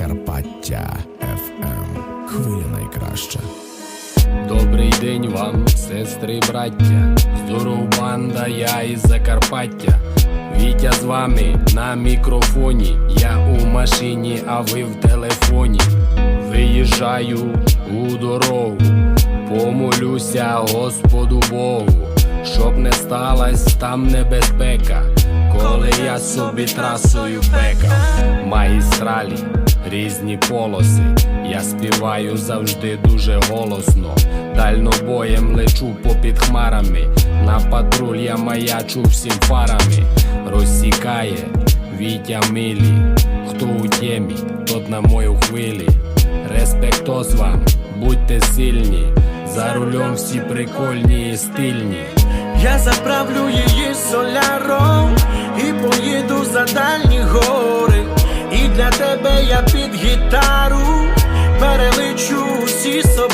Закарпаття ФМ. Хвиля найкраща. Добрий день вам, сестри браття. Здоров банда, я із Закарпаття. Вітя з вами на мікрофоні. Я у машині, а ви в телефоні. Виїжджаю у дорогу, помолюся Господу Богу, щоб не сталась там небезпека, коли я собі трасою пекав. Магістралі, різні полоси. Я співаю завжди дуже голосно. Дальнобоєм лечу попід хмарами. На патруль я маячу всім фарами. Розсікає Вітя милі. Хто у темі, тот на мою хвилі. Респектос вам, будьте сильні. За рулем всі прикольні і стильні. Я заправлю її соляром я під гітару перелечу усі собі.